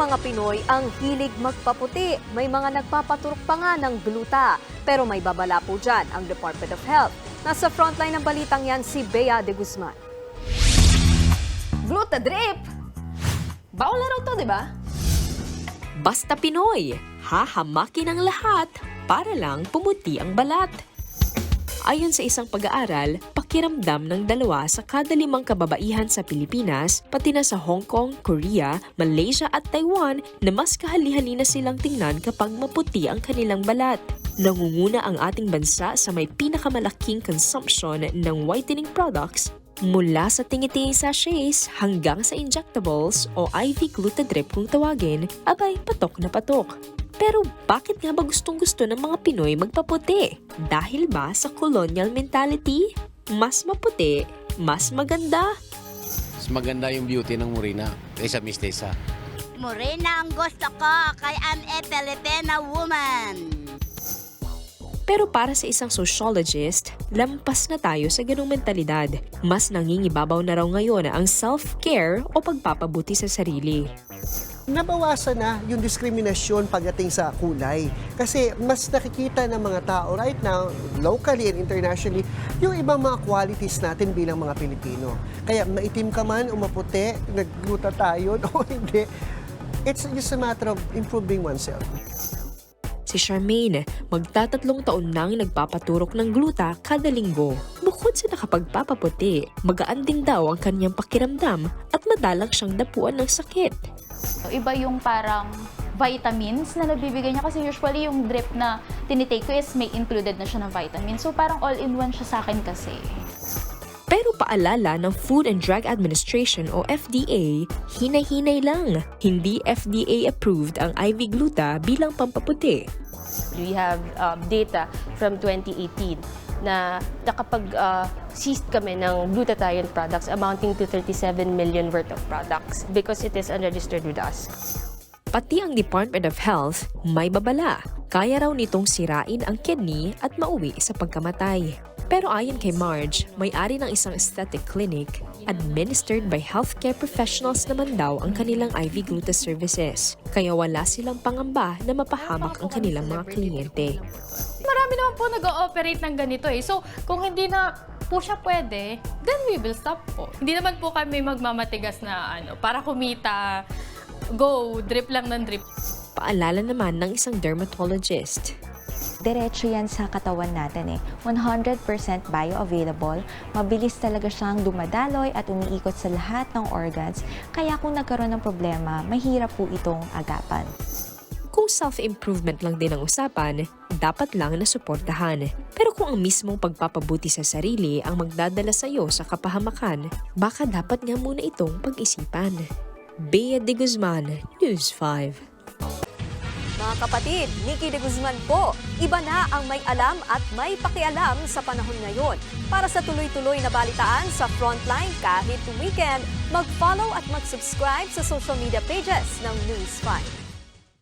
mga Pinoy ang hilig magpaputi. May mga nagpapaturok pa nga ng gluta. Pero may babala po dyan ang Department of Health. Nasa frontline ng balitang yan si Bea de Guzman. Gluta drip! Bawal na raw to, di ba? Basta Pinoy, hahamakin ang lahat para lang pumuti ang balat. Ayon sa isang pag-aaral, pakiramdam ng dalawa sa kada limang kababaihan sa Pilipinas, pati na sa Hong Kong, Korea, Malaysia at Taiwan na mas kahali-hali na silang tingnan kapag maputi ang kanilang balat. Nangunguna ang ating bansa sa may pinakamalaking consumption ng whitening products Mula sa tingiting sachets hanggang sa injectables o IV glutadrip kung tawagin, abay patok na patok. Pero bakit nga ba gustong gusto ng mga Pinoy magpaputi? Dahil ba sa colonial mentality? Mas maputi, mas maganda. Mas maganda yung beauty ng Morena kaysa Miss Tessa. Morena ang gusto ko, kay I'm a Filipina woman. Pero para sa isang sociologist, lampas na tayo sa ganong mentalidad. Mas nangingibabaw na raw ngayon ang self-care o pagpapabuti sa sarili. Nabawasan na yung diskriminasyon pagdating sa kulay. Kasi mas nakikita ng mga tao right now, locally and internationally, yung ibang mga qualities natin bilang mga Pilipino. Kaya maitim ka man o maputi, nagluta tayo o hindi, it's just a matter of improving oneself. Si Charmaine, magtatatlong taon nang nagpapaturok ng gluta kada linggo. Bukod sa nakapagpapaputi, magaan din daw ang kanyang pakiramdam at madalang siyang dapuan ng sakit. Iba yung parang vitamins na nabibigay niya kasi usually yung drip na tinitake ko is may included na siya ng vitamins. So parang all-in-one siya sa akin kasi. Pero paalala ng Food and Drug Administration o FDA, hinay-hinay lang. Hindi FDA approved ang IV gluta bilang pampaputi. We have um, data from 2018 na nakapag-seized kami ng glutathione products amounting to 37 million worth of products because it is unregistered with us. Pati ang Department of Health may babala. Kaya raw nitong sirain ang kidney at mauwi sa pagkamatay. Pero ayon kay Marge, may-ari ng isang aesthetic clinic, administered by healthcare professionals naman daw ang kanilang IV gluta services. Kaya wala silang pangamba na mapahamak ang kanilang mga kliyente. Marami naman po nag-ooperate ng ganito eh. So, kung hindi na po siya pwede, then we will stop po. Hindi naman po kami magmamatigas na ano, para kumita, go, drip lang ng drip. Paalala naman ng isang dermatologist. Diretso yan sa katawan natin eh. 100% bioavailable, mabilis talaga siyang dumadaloy at umiikot sa lahat ng organs, kaya kung nagkaroon ng problema, mahirap po itong agapan. Self-improvement lang din ang usapan, dapat lang na suportahan. Pero kung ang mismong pagpapabuti sa sarili ang magdadala sa iyo sa kapahamakan, baka dapat nga muna itong pag-isipan. Bea de Guzman, News 5. Mga kapatid, Nikki de Guzman po. Iba na ang may alam at may pakialam sa panahon ngayon. Para sa tuloy-tuloy na balitaan sa Frontline kahit weekend, mag-follow at mag-subscribe sa social media pages ng News 5.